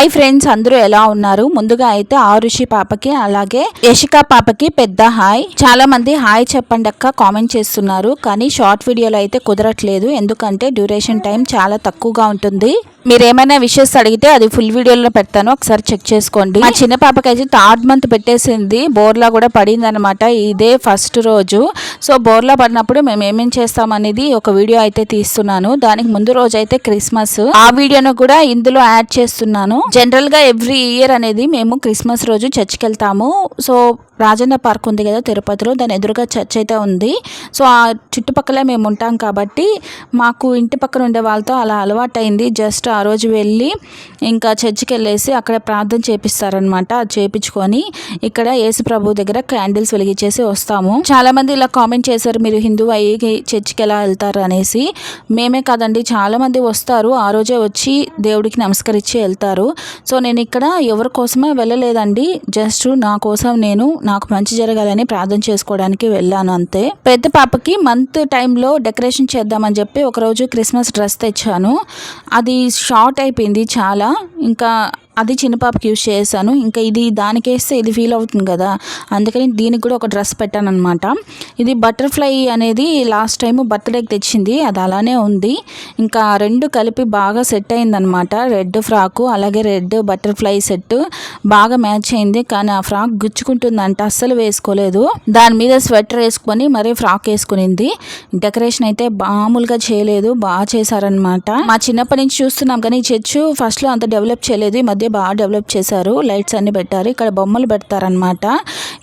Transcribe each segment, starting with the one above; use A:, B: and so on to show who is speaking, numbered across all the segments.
A: Hi friends అందరూ ఎలా ఉన్నారు? ముందుగా అయితే ఆరుషి పాపకి అలాగే యశిక పాపకి పెద్ద హాయ్ చాలా మంది హాయ్ చెప్పండి అక్క కామెంట్ చేస్తున్నారు. కానీ షార్ట్ వీడియోలో అయితే కుదరట్లేదు. ఎందుకంటే డ్యూరేషన్ టైం చాలా తక్కువగా ఉంటుంది. మీరు ఏమైనా విషెస్ అడిగితే అది ఫుల్ వీడియోలో పెడతాను. ఒకసారి చెక్ చేసుకోండి. మా చిన్న పాపకైతే థర్డ్ మంత్ పెట్టేసింది. బోర్లా కూడా పడింది అనమాట ఇదే ఫస్ట్ రోజు. సో బోర్లా పడినప్పుడు మేము ఏమేం చేస్తాం అనేది ఒక వీడియో అయితే తీస్తున్నాను. దానికి ముందు రోజు అయితే క్రిస్మస్ ఆ వీడియోను కూడా ఇందులో యాడ్ చేస్తున్నాను. జనరల్గా ఎవ్రీ ఇయర్ అనేది మేము క్రిస్మస్ రోజు చర్చ్కి వెళ్తాము. సో రాజన్న పార్క్ ఉంది కదా తిరుపతిలో. దాని ఎదురుగా చర్చ్ అయితే ఉంది. సో ఆ చుట్టుపక్కల మేము ఉంటాం కాబట్టి మాకు ఇంటి పక్కన ఉండే వాళ్ళతో అలా అలవాటైంది. జస్ట్ ఆ రోజు వెళ్ళి ఇంకా చర్చికి వెళ్ళేసి అక్కడ ప్రార్థన చేపిస్తారనమాట అది చేపించుకొని ఇక్కడ యేసు ప్రభు దగ్గర క్యాండిల్స్ వెలిగించేసి వస్తాము. చాలా మంది ఇలా కామెంట్ చేశారు మీరు హిందూ అయ్యి చర్చికి ఎలా వెళ్తారు? అనేసి. మేమే కాదండి చాలా మంది వస్తారు. ఆ రోజే వచ్చి దేవుడికి నమస్కరించి వెళ్తారు. సో నేను ఇక్కడ ఎవరి కోసమే వెళ్ళలేదండి. జస్ట్ నా కోసం నేను నాకు మంచి జరగాలని ప్రార్థన చేసుకోవడానికి వెళ్ళాను అంతే. పెద్ద పాపకి మంత్ టైంలో డెకరేషన్ చేద్దామని చెప్పి ఒకరోజు క్రిస్మస్ డ్రెస్ తెచ్చాను. అది షార్ట్ అయిపోయింది చాలా. ఇంకా అది చిన్న పాపకి యూజ్ చేశాను. ఇంకా ఇది దానికేస్తే ఇది ఫీల్ అవుతుంది కదా. అందుకని దీనికి కూడా ఒక డ్రెస్ పెట్టాను అనమాట ఇది బటర్ఫ్లై అనేది లాస్ట్ టైం బర్త్డేకి తెచ్చింది. అది అలానే ఉంది. ఇంకా రెండు కలిపి బాగా సెట్ అయిందనమాట రెడ్ ఫ్రాకు అలాగే రెడ్ బటర్ఫ్లై సెట్ బాగా మ్యాచ్ అయింది. కానీ ఆ ఫ్రాక్ గుచ్చుకుంటుందంట. అస్సలు వేసుకోలేదు. దాని మీద స్వెటర్ వేసుకొని మరీ ఫ్రాక్ వేసుకునింది. డెకరేషన్ అయితే మామూలుగా చేయలేదు. బాగా చేశారనమాట మా చిన్నప్పటి నుంచి చూస్తున్నాం కానీ ఈ చర్చ్ ఫస్ట్లో అంత డెవలప్ చేయలేదు. ఈ మధ్య బాగా డెవలప్ చేశారు. లైట్స్ అన్ని పెట్టారు. ఇక్కడ బొమ్మలు పెడతారనమాట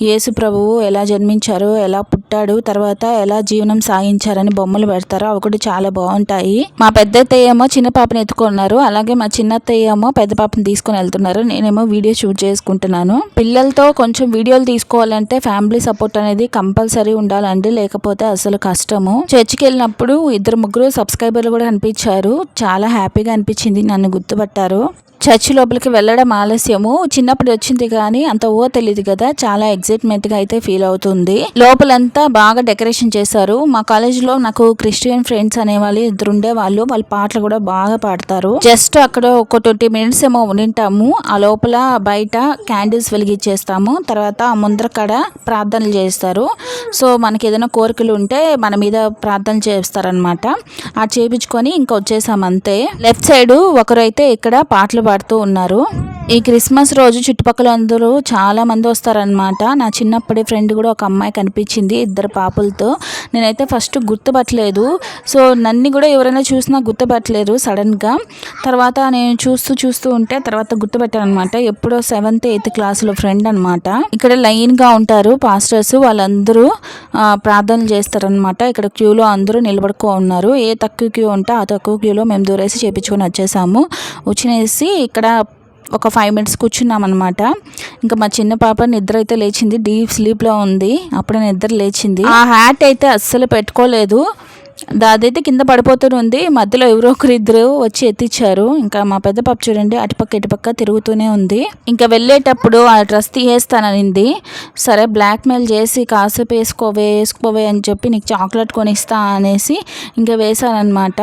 A: యేసు ప్రభువు ఎలా జన్మించారు ఎలా పుట్టాడు తర్వాత ఎలా జీవనం సాగించారని బొమ్మలు పెడతారు. అవి కూడా చాలా బాగుంటాయి. మా పెద్ద ఏమో చిన్న పాపని ఎత్తుకున్నారు. అలాగే మా చిన్న ఏమో పెద్ద పాపని తీసుకొని వెళ్తున్నారు. నేనేమో వీడియో షూట్ చేసుకుంటున్నాను. పిల్లలతో కొంచెం వీడియోలు తీసుకోవాలంటే ఫ్యామిలీ సపోర్ట్ అనేది కంపల్సరీ ఉండాలండి. లేకపోతే అసలు కష్టము. చర్చికి వెళ్ళినప్పుడు ఇద్దరు ముగ్గురు సబ్స్క్రైబర్లు కూడా కనిపించారు. చాలా హ్యాపీగా అనిపించింది. నన్ను గుర్తుపట్టారు. చర్చి లోపలికి వెళ్ళడం ఆలస్యము. చిన్నప్పుడు వచ్చింది కానీ అంత ఓ తెలియదు కదా. చాలా ఎగ్జైట్మెంట్గా అయితే ఫీల్ అవుతుంది. లోపలంతా బాగా డెకరేషన్ చేశారు. మా కాలేజ్లో నాకు క్రిస్టియన్ ఫ్రెండ్స్ అనే వాళ్ళు ఇద్దరు ఉండే వాళ్ళు వాళ్ళ పాటలు కూడా బాగా పాడతారు. జస్ట్ అక్కడ ఒక ట్వంటీ మినిట్స్ ఏమో ఉండింటాము ఆ లోపల బయట క్యాండిల్స్ వెలిగించేస్తాము. తర్వాత ఆ ముందర ప్రార్థనలు చేస్తారు. సో మనకి ఏదైనా కోరికలు ఉంటే మన మీద ప్రార్థన చేస్తారనమాట ఆ చేపించుకొని ఇంకా వచ్చేసాం అంతే. లెఫ్ట్ సైడ్ ఒకరైతే ఇక్కడ పాటలు పాడుతూ ఉన్నారు. ఈ క్రిస్మస్ రోజు చుట్టుపక్కల అందరూ చాలా మంది వస్తారనమాట నా చిన్నప్పటి ఫ్రెండ్ కూడా ఒక అమ్మాయి కనిపించింది ఇద్దరు పాపలతో. నేనైతే ఫస్ట్ గుర్తుపట్టలేదు. సో నన్ను కూడా ఎవరైనా చూసినా గుర్తుపట్టలేరు సడన్గా. తర్వాత నేను చూస్తూ చూస్తూ ఉంటే తర్వాత గుర్తుపెట్టాను అనమాట ఎప్పుడో సెవెంత్ ఎయిత్ క్లాస్లో ఫ్రెండ్ అనమాట ఇక్కడ లైన్గా ఉంటారు పాస్టర్స్ వాళ్ళందరూ ప్రార్థనలు చేస్తారనమాట ఇక్కడ క్యూలో అందరూ నిలబడుకో ఉన్నారు. ఏ తక్కువ క్యూ ఉంటే ఆ తక్కువ క్యూలో మేము దూరేసి చేపించుకొని వచ్చేసాము. వచ్చినేసి ఇక్కడ ఒక ఫైవ్ మినిట్స్ కూర్చున్నామన్నమాట. ఇంకా మా చిన్న పాప నిద్ర అయితే లేచింది. డీప్ స్లీప్లో ఉంది. అప్పుడు నిద్ర లేచింది. ఆ హ్యాట్ అయితే అస్సలు పెట్టుకోలేదు. అదైతే కింద పడిపోతూనే ఉంది. మధ్యలో ఎవరో ఒకరిద్దరు వచ్చి ఎత్తిచ్చారు. ఇంకా మా పెద్ద పాప చూడండి అటుపక్క ఇటుపక్క తిరుగుతూనే ఉంది. ఇంకా వెళ్ళేటప్పుడు ఆ డ్రెస్ తీయేస్తాననింది సరే బ్లాక్మెయిల్ చేసి కాసేపు వేసుకోవే వేసుకోవే అని చెప్పి నీకు చాక్లెట్ కొనిస్తా అనేసి ఇంకా వేశానమాట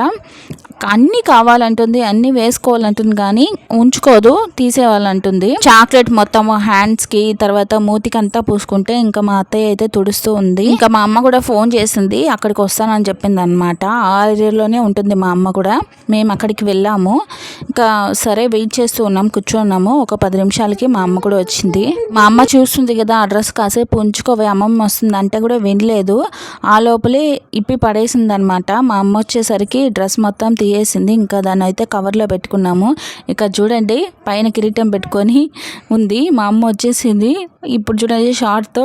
A: అన్నీ కావాలంటుంది అన్నీ వేసుకోవాలంటుంది కానీ ఉంచుకోదు తీసేవాలంటుంది చాక్లెట్ మొత్తం హ్యాండ్స్కి తర్వాత మూతికి అంతా పూసుకుంటే ఇంకా మా అత్తయ్య అయితే తుడుస్తూ ఉంది. ఇంకా మా అమ్మ కూడా ఫోన్ చేసింది అక్కడికి వస్తానని చెప్పింది అనమాట ఆ ఏరియాలోనే ఉంటుంది మా అమ్మ కూడా. మేము అక్కడికి వెళ్ళాము. ఇంకా సరే వెయిట్ చేస్తూ ఉన్నాం కూర్చున్నాము. ఒక పది నిమిషాలకి మా అమ్మ కూడా వచ్చింది. మా అమ్మ చూస్తుంది కదా ఆ డ్రెస్ కాసేపు ఉంచుకోవే అమ్మమ్మ వస్తుంది అంటే కూడా వినలేదు. ఆ లోపలే ఇప్పి పడేసింది అనమాట మా అమ్మ వచ్చేసరికి డ్రెస్ మొత్తం తీయేసింది. ఇంకా దాన్ని అయితే కవర్లో పెట్టుకున్నాము. ఇక చూడండి పైన కిరీటం పెట్టుకొని ఉంది. మా అమ్మ వచ్చేసింది. ఇప్పుడు చూడండి షార్ట్తో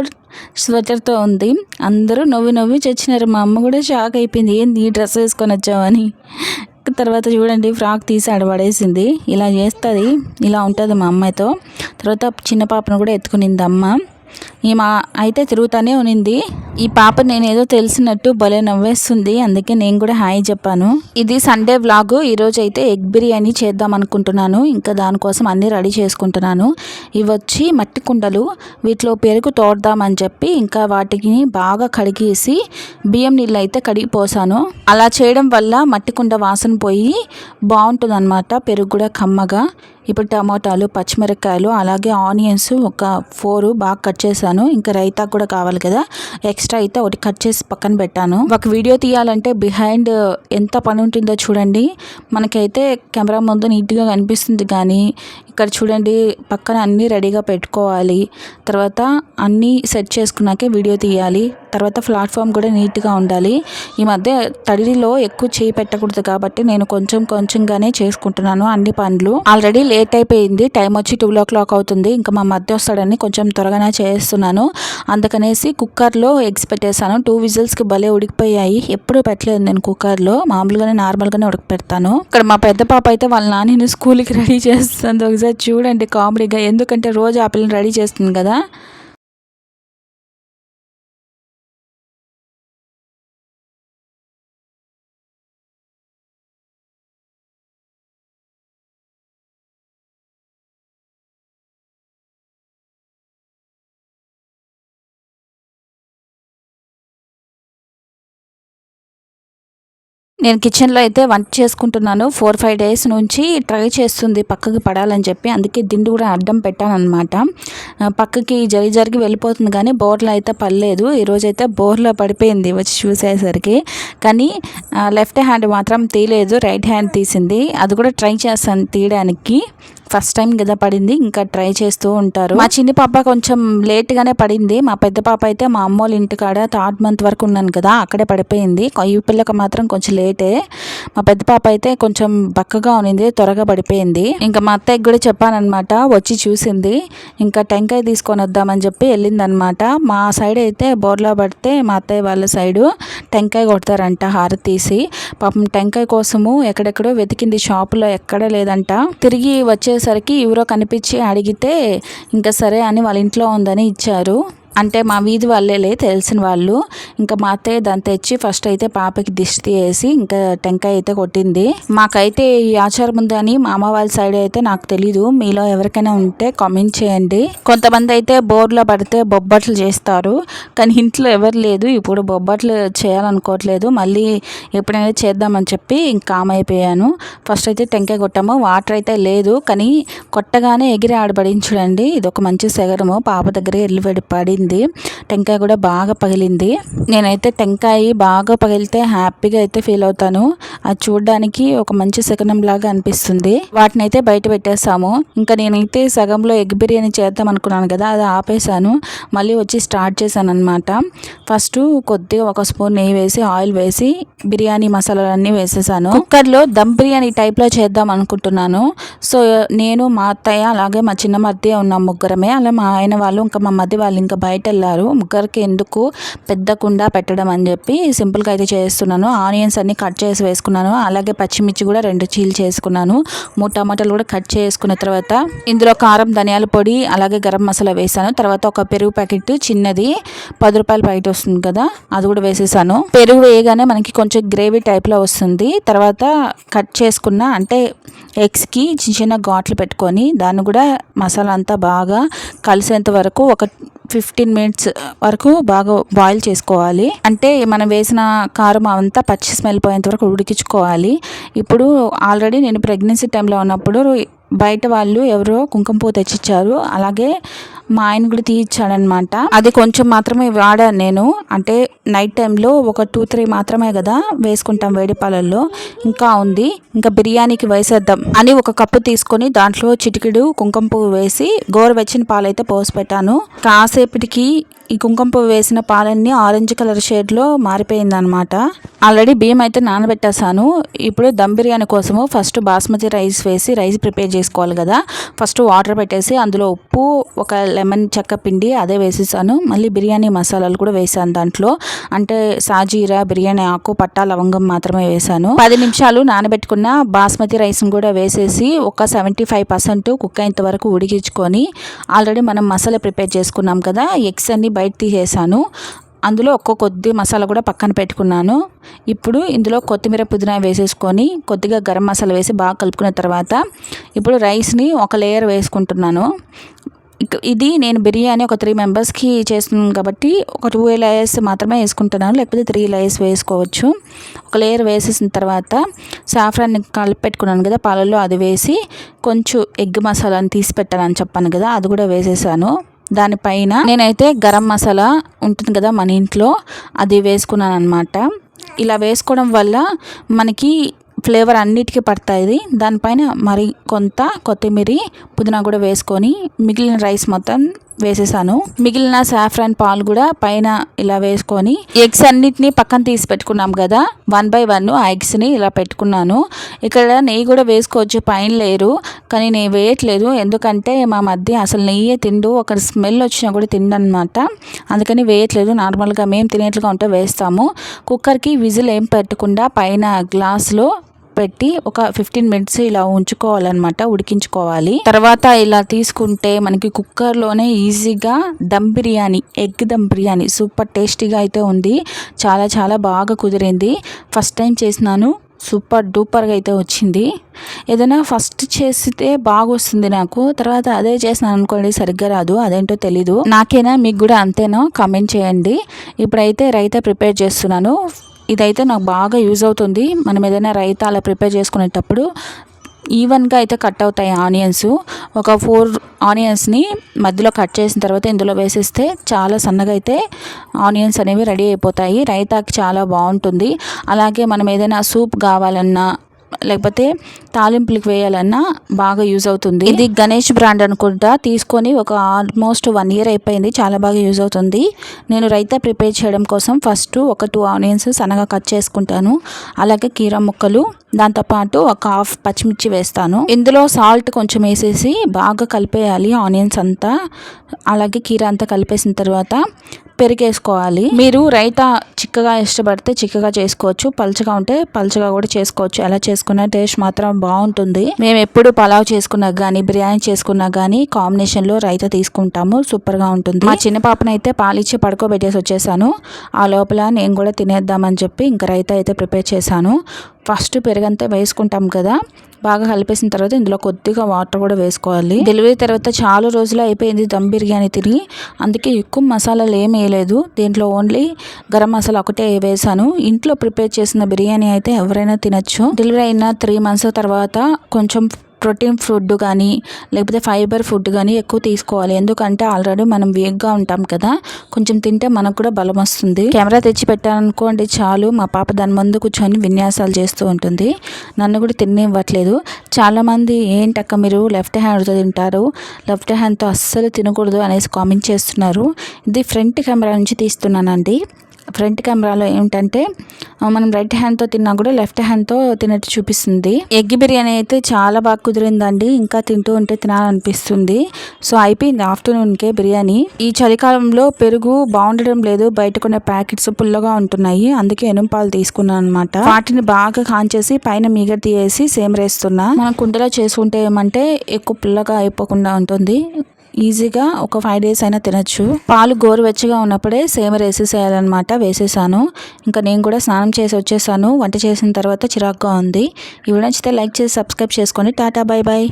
A: స్వెటర్తో ఉంది. అందరూ నవ్వి నవ్వి చచ్చినారు. మా అమ్మ కూడా షాక్ అయిపోయింది. ఏంది ఈ డ్రెస్ వేసుకొని వచ్చావని? తర్వాత చూడండి ఫ్రాక్ తీసి ఆడబడేసింది ఇలా చేస్తుంది ఇలా ఉంటుంది మా అమ్మాయితో. తర్వాత చిన్న పాపను కూడా ఎత్తుకునింది అమ్మ. ఈమె అయితే తిరుగుతూనే ఉనింది ఈ పాప నేనేదో తెలిసినట్టు భలే నవ్వేస్తుంది. అందుకే నేను కూడా హాయ్ చెప్పాను. ఇది సండే వ్లాగ్. ఈరోజు అయితే ఎగ్ బిర్యానీ చేద్దాం అనుకుంటున్నాను. ఇంకా దానికోసం అన్నీ రెడీ చేసుకుంటున్నాను. ఇవి వచ్చి మట్టి కుండలు. వీటిలో పెరుగు తోడదామని చెప్పి ఇంకా వాటిని బాగా కడిగేసి బియ్యం నీళ్ళు అయితే కడిగిపోసాను. అలా చేయడం వల్ల మట్టి కుండ వాసన పోయి బాగుంటుంది అనమాట పెరుగు కూడా కమ్మగా. ఇప్పుడు టమాటాలు పచ్చిమిరపకాయలు అలాగే ఆనియన్స్ ఒక ఫోర్ బాగా కట్ చేశాను. ఇంకా రైతా కూడా కావాలి కదా. ఎక్స్ట్రా అయితే ఒకటి కట్ చేసి పక్కన పెట్టాను. ఒక వీడియో తీయాలంటే బిహైండ్ ఎంత పని ఉంటుందో చూడండి. మనకైతే కెమెరా ముందు నీట్గా కనిపిస్తుంది కానీ ఇక్కడ చూడండి పక్కన అన్నీ రెడీగా పెట్టుకోవాలి. తర్వాత అన్నీ సెట్ చేసుకున్నాకే వీడియో తీయాలి. తర్వాత ప్లాట్ఫామ్ కూడా నీట్గా ఉండాలి. ఈ మధ్య తడిలో ఎక్కువ చేయి పెట్టకూడదు కాబట్టి నేను కొంచెం కొంచెంగానే చేసుకుంటున్నాను అన్ని పనులు. ఆల్రెడీ లేట్ అయిపోయింది. టైం వచ్చి టూ ఓ క్లాక్ అవుతుంది. ఇంకా మా మధ్య వస్తాడని కొంచెం త్వరగానే చేస్తున్నాను. అందుకనేసి కుక్కర్లో ఎగ్స్ పెట్టేశాను. టూ విజిల్స్కి భలే ఉడికిపోయాయి. ఎప్పుడు పెట్టలేదు నేను కుక్కర్లో. మామూలుగానే నార్మల్గానే ఉడక పెడతాను ఇక్కడ మా పెద్ద పాప అయితే వాళ్ళ నాన్నని స్కూల్కి రెడీ చేస్తుంది. ఒకసారి చూడండి కామెడీగా. ఎందుకంటే రోజు ఆ పిల్లని రెడీ చేస్తుంది కదా. నేను కిచెన్లో అయితే వంట చేసుకుంటున్నాను. ఫోర్ ఫైవ్ డేస్ నుంచి ట్రై చేస్తుంది పక్కకి పడాలని చెప్పి. అందుకే దిండు కూడా అడ్డం పెట్టాను అనమాట పక్కకి జరి జరిగి వెళ్ళిపోతుంది కానీ బోర్లో అయితే పడలేదు. ఈరోజు అయితే బోర్లో పడిపోయింది వచ్చి చూసేసరికి. కానీ లెఫ్ట్ హ్యాండ్ మాత్రం తీయలేదు. రైట్ హ్యాండ్ తీసింది. అది కూడా ట్రై చేస్తాను తీయడానికి. ఫస్ట్ టైం కదా పడింది ఇంకా ట్రై చేస్తూ ఉంటారు. మా చిన్ని పాప కొంచెం లేట్గానే పడింది. మా పెద్ద పాప అయితే మా అమ్మోళ్ళ ఇంటికాడ థర్డ్ మంత్ వరకు ఉన్నాను కదా అక్కడే పడిపోయింది. ఈ పిల్లకి మాత్రం కొంచెం లేటే మా పెద్ద పాప అయితే కొంచెం బక్కగా ఉన్నింది త్వరగా పడిపోయింది. ఇంకా మా అత్తయ్యకి కూడా చెప్పానమాట వచ్చి చూసింది ఇంకా టెంకాయ తీసుకొని వద్దామని చెప్పి వెళ్ళిందనమాట మా సైడ్ అయితే బోర్లా పడితే మా అత్తయ్య వాళ్ళ సైడు టెంకాయ కొడతారంట హారతి తీసి. పాపం టెంకాయ కోసము ఎక్కడెక్కడో వెతికింది షాపులో ఎక్కడ లేదంట. తిరిగి వచ్చే వచ్చేసరికి ఎవరో కనిపించి అడిగితే ఇంకా సరే అని వాళ్ళ ఇంట్లో ఉందని ఇచ్చారు. అంటే మా వీధి వాళ్ళే తెలిసిన వాళ్ళు. ఇంకా మా అత్తయ్య దాన్ని తెచ్చి ఫస్ట్ అయితే పాపకి దిష్టి వేసి ఇంకా టెంకాయ అయితే కొట్టింది. మాకైతే ఈ ఆచారం ఉందని మా అమ్మ వాళ్ళ సైడ్ అయితే నాకు తెలీదు. మీలో ఎవరికైనా ఉంటే కామెంట్ చేయండి. కొంతమంది అయితే బోర్లో పడితే బొబ్బట్లు చేస్తారు. కానీ ఇంట్లో ఎవరు లేదు. ఇప్పుడు బొబ్బట్లు చేయాలనుకోవట్లేదు. మళ్ళీ ఎప్పుడైనా చేద్దామని చెప్పి ఇంకా అయిపోయాను. ఫస్ట్ అయితే టెంకాయ కొట్టాము. వాటర్ అయితే లేదు. కానీ కొట్టగానే ఎగిరి ఆడబడించడండి చూడండి. ఇది ఒక మంచి శగరము. పాప దగ్గర ఎల్లు పడింది. పగిలింది. టెంకాయ కూడా బాగా పగిలింది. నేనైతే టెంకాయ బాగా పగిలితే హ్యాపీగా అయితే ఫీల్ అవుతాను. అది చూడడానికి ఒక మంచి శకనం లాగా అనిపిస్తుంది. వాటిని అయితే బయట పెట్టేస్తాము ఇంకా నేనైతే సగంలో ఎగ్ బిర్యానీ చేద్దాం అనుకున్నాను కదా అది ఆపేసాను మళ్ళీ వచ్చి స్టార్ట్ చేశాను అనమాట ఫస్ట్ కొద్దిగా ఒక స్పూన్ నెయ్యి వేసి ఆయిల్ వేసి బిర్యానీ మసాలాలన్నీ వేసేసాను కుక్కర్లో దమ్ బిర్యానీ టైప్లో చేద్దాం అనుకుంటున్నాను. సో నేను మా అత్తయ్య అలాగే మా చిన్న మధ్య ఉన్న ముగ్గురమే అలా మా ఆయన వాళ్ళు ఇంకా మా మధ్య వాళ్ళు ఇంకా బయట వెళ్ళారు ముగ్గురికి ఎందుకు పెద్ద కుండ పెట్టడం అని చెప్పి సింపుల్గా అయితే చేస్తున్నాను. ఆనియన్స్ అన్ని కట్ చేసి వేసుకున్నాను. అలాగే పచ్చిమిర్చి కూడా రెండు చీల్ చేసుకున్నాను. మూడు టమాటాలు కూడా కట్ చేసుకున్న తర్వాత ఇందులో కారం ధనియాల పొడి అలాగే గరం మసాలా వేసాను. తర్వాత ఒక పెరుగు ప్యాకెట్ చిన్నది పది రూపాయల ప్యాకెట్ వస్తుంది కదా అది కూడా వేసేసాను. పెరుగు వేయగానే మనకి కొంచెం గ్రేవీ టైప్లో వస్తుంది. తర్వాత కట్ చేసుకున్న అంటే ఎగ్స్కి చిన్న చిన్న ఘాట్లు పెట్టుకొని దాన్ని కూడా మసాలా అంతా బాగా కలిసేంత వరకు ఒక ఫిఫ్టీన్ మినిట్స్ వరకు బాగా బాయిల్ చేసుకోవాలి. అంటే మనం వేసిన కారం అంతా పచ్చి స్మెల్ పోయేంత వరకు ఉడికించుకోవాలి. ఇప్పుడు ఆల్రెడీ నేను ప్రెగ్నెన్సీ టైంలో ఉన్నప్పుడు బయట వాళ్ళు ఎవరో కుంకుమ పువ్వు తెచ్చిచ్చారు. అలాగే మా ఆయన కూడా తీయించాడనమాట అది కొంచెం మాత్రమే వాడాను నేను. అంటే నైట్ టైంలో ఒక టూ త్రీ మాత్రమే కదా వేసుకుంటాం వేడి పాలల్లో. ఇంకా ఉంది. ఇంకా బిర్యానీకి వేసేద్దాం అని ఒక కప్పు తీసుకొని దాంట్లో చిటికెడు కుంకుమ పువ్వు వేసి గోరువెచ్చిన పాలైతే పోసి పెట్టాను. కాసేపటికి ఈ కుంకుమ పువ్వు వేసిన పాలన్నీ ఆరెంజ్ కలర్ షేడ్లో మారిపోయిందనమాట. ఆల్రెడీ బియ్యం అయితే నానబెట్టేసాను ఇప్పుడు దమ్ బిర్యానీ కోసము ఫస్ట్ బాస్మతి రైస్ వేసి రైస్ ప్రిపేర్ చేసుకోవాలి కదా. ఫస్ట్ వాటర్ పెట్టేసి అందులో ఉప్పు ఒక లెమన్ చెక్క పిండి అదే వేసేసాను. మళ్ళీ బిర్యానీ మసాలాలు కూడా వేసాను దాంట్లో. అంటే సాజీరా బిర్యానీ ఆకు పట్టా లవంగం మాత్రమే వేసాను. పది నిమిషాలు నానబెట్టుకున్న బాస్మతి రైస్ని కూడా వేసేసి ఒక సెవెంటీ ఫైవ్ పర్సెంట్ కుక్ అయ్యేంత వరకు ఉడికించుకొని ఆల్రెడీ మనం మసాలా ప్రిపేర్ చేసుకున్నాం కదా ఎగ్స్ అన్ని బయట తీసేసాను. అందులో ఒక్కో కొద్ది మసాలా కూడా పక్కన పెట్టుకున్నాను. ఇప్పుడు ఇందులో కొత్తిమీర పుదీనా వేసేసుకొని కొద్దిగా గరం మసాలా వేసి బాగా కలుపుకున్న తర్వాత ఇప్పుడు రైస్ని ఒక లేయర్ వేసుకుంటున్నాను. ఇది నేను బిర్యానీ ఒక త్రీ మెంబర్స్కి చేస్తున్నాను కాబట్టి ఒక టూ లేయర్స్ మాత్రమే వేసుకుంటున్నాను లేకపోతే త్రీ లేయర్స్ వేసుకోవచ్చు. ఒక లేయర్ వేసేసిన తర్వాత సాఫ్రాన్ కలిపి పెట్టుకున్నాను కదా పాలల్లో అది వేసి కొంచెం ఎగ్ మసాలాని తీసి పెట్టాలని చెప్పాను కదా అది కూడా వేసేసాను. దానిపైన నేనైతే గరం మసాలా ఉంటుంది కదా మన ఇంట్లో అది వేసుకున్నాను అనమాట ఇలా వేసుకోవడం వల్ల మనకి ఫ్లేవర్ అన్నిటికీ పడుతుంది దానిపైన మరి కొంత కొత్తిమీర పుదీనా కూడా వేసుకొని మిగిలిన రైస్ మొత్తం వేసేసాను. మిగిలిన సాఫ్రాన్ పాలు కూడా పైన ఇలా వేసుకొని ఎగ్స్ అన్నిటిని పక్కన తీసి పెట్టుకున్నాం కదా. వన్ బై వన్ ఆ ఎగ్స్ని ఇలా పెట్టుకున్నాను. ఇక్కడ నెయ్యి కూడా వేసుకోవచ్చు పైన లేరు. కానీ నేను వేయట్లేదు. ఎందుకంటే మా మధ్య అసలు నెయ్యే తిండు ఒక స్మెల్ వచ్చినా కూడా తిండనమాట అందుకని వేయట్లేదు. నార్మల్గా మేము తినేట్లుగా ఉంటే వేస్తాము. కుక్కర్కి విజిల్ ఏం పెట్టకుండా పైన గ్లాస్లో పెట్టి ఒక ఫిఫ్టీన్ మినిట్స్ ఇలా ఉంచుకోవాలన్నమాట ఉడికించుకోవాలి. తర్వాత ఇలా తీసుకుంటే మనకి కుక్కర్లోనే ఈజీగా దమ్ బిర్యానీ ఎగ్ దమ్ బిర్యానీ సూపర్ టేస్టీగా అయితే ఉంది. చాలా చాలా బాగా కుదిరింది. ఫస్ట్ టైం చేసినాను సూపర్ డూపర్గా అయితే వచ్చింది. ఏదైనా ఫస్ట్ చేస్తే బాగా వస్తుంది నాకు. తర్వాత అదే చేసినాను అనుకోండి సరిగ్గా రాదు అదేంటో తెలీదు. నాకైనా మీకు కూడా అంతేనా? కామెంట్ చేయండి. ఇప్పుడైతే రైతా ప్రిపేర్ చేస్తున్నాను. ఇదైతే నాకు బాగా యూజ్ అవుతుంది. మనం ఏదైనా రైతా అలా ప్రిపేర్ చేసుకునేటప్పుడు ఈవెన్గా అయితే కట్ అవుతాయి ఆనియన్స్. ఒక ఫోర్ ఆనియన్స్ని మధ్యలో కట్ చేసిన తర్వాత ఇందులో వేసేస్తే చాలా సన్నగా అయితే ఆనియన్స్ అనేవి రెడీ అయిపోతాయి. రైతాకి చాలా బాగుంటుంది. అలాగే మనం ఏదైనా సూప్ కావాలన్నా లేకపోతే తాలింపులకు వేయాలన్నా బాగా యూజ్ అవుతుంది. ఇది గణేష్ బ్రాండ్ అనుకుంటా. తీసుకొని ఒక ఆల్మోస్ట్ వన్ ఇయర్ అయిపోయింది. చాలా బాగా యూజ్ అవుతుంది. నేను రైతా ప్రిపేర్ చేయడం కోసం ఫస్ట్ ఒక టూ ఆనియన్స్ సన్నగా కట్ చేసుకుంటాను. అలాగే కీర ముక్కలు. దాంతోపాటు ఒక హాఫ్ పచ్చిమిర్చి వేస్తాను. ఇందులో సాల్ట్ కొంచెం వేసేసి బాగా కలిపేయాలి ఆనియన్స్ అంతా. అలాగే కీర అంతా కలిపేసిన తర్వాత పెరిగేసుకోవాలి. మీరు రైతా చిక్కగా ఇష్టపడితే చిక్కగా చేసుకోవచ్చు. పలుచగా ఉంటే పలుచగా కూడా చేసుకోవచ్చు. ఎలా చేసుకున్న టేస్ట్ మాత్రం బాగుంటుంది. మేము ఎప్పుడు పలావ్ చేసుకున్నా కానీ బిర్యానీ చేసుకున్నా కానీ కాంబినేషన్లో రైతా తీసుకుంటాము. సూపర్గా ఉంటుంది. మా చిన్న పాపనైతే పాలిచ్చి పడుకోబెట్టేసి వచ్చేసాను. ఆ లోపల నేను కూడా తినేద్దామని చెప్పి ఇంకా రైతా అయితే ప్రిపేర్ చేశాను. ఫస్ట్ పెరుగంతా వేసుకుంటాం కదా. బాగా కలిపేసిన తర్వాత ఇందులో కొద్దిగా వాటర్ కూడా వేసుకోవాలి. డెలివరీ తర్వాత చాలా రోజులు అయిపోయింది దమ్ బిర్యానీ తిని. అందుకే ఎక్కువ మసాలాలు ఏం వేయలేదు. దీంట్లో ఓన్లీ గరం మసాలా ఒకటే వేసాను. ఇంట్లో ప్రిపేర్ చేసిన బిర్యానీ అయితే ఎవరైనా తినచ్చు. డెలివరీ అయిన త్రీ మంత్స్ తర్వాత కొంచెం ప్రోటీన్ ఫుడ్ కానీ లేకపోతే ఫైబర్ ఫుడ్ కానీ ఎక్కువ తీసుకోవాలి. ఎందుకంటే ఆల్రెడీ మనం వీక్గా ఉంటాం కదా కొంచెం తింటే మనకు కూడా బలం వస్తుంది. కెమెరా తెచ్చి పెట్టాననుకోండి చాలు. మా పాప దాని ముందు కూర్చొని విన్యాసాలు చేస్తూ ఉంటుంది. నన్ను కూడా తినివ్వట్లేదు చాలామంది ఏంటక్క మీరు లెఫ్ట్ హ్యాండ్తో తింటారు? లెఫ్ట్ హ్యాండ్తో అస్సలు తినకూడదు అనేసి కామెంట్ చేస్తున్నారు. ఇది ఫ్రంట్ కెమెరా నుంచి తీస్తున్నానండి. ఫ్రంట్ కెమెరాలో ఏంటంటే మనం రైట్ హ్యాండ్తో తిన్నా కూడా లెఫ్ట్ హ్యాండ్తో తినట్టు చూపిస్తుంది. ఎగ్ బిర్యానీ అయితే చాలా బాగా కుదిరిందండి. ఇంకా తింటూ ఉంటే తినాలనిపిస్తుంది. సో అయిపోయింది ఆఫ్టర్నూన్కే బిర్యానీ. ఈ చలికాలంలో పెరుగు బాగుండడం లేదు. బయట కొన్ని ప్యాకెట్స్ పుల్లగా ఉంటున్నాయి. అందుకే ఎనుంపాలు తీసుకున్నాను అనమాట వాటిని బాగా కాంచేసి పైన మీగడ తీయేసి సేమ్ రేస్తున్నా. మనం కుండలో చేసుకుంటే ఏమంటే ఎక్కువ పుల్లగా అయిపోకుండా ఉంటుంది. ఈజీగా ఒక ఫైవ్ డేస్ అయినా తినచ్చు. పాలు గోరువెచ్చగా ఉన్నప్పుడే సేమర్ వేసేసేయాలన్నమాట వేసేసాను. ఇంకా నేను కూడా స్నానం చేసి వచ్చేసాను. వంట చేసిన తర్వాత చిరాకుగా ఉంది. ఇవి నచ్చితే లైక్ చేసి సబ్స్క్రైబ్ చేసుకోండి టాటా బాయ్ బాయ్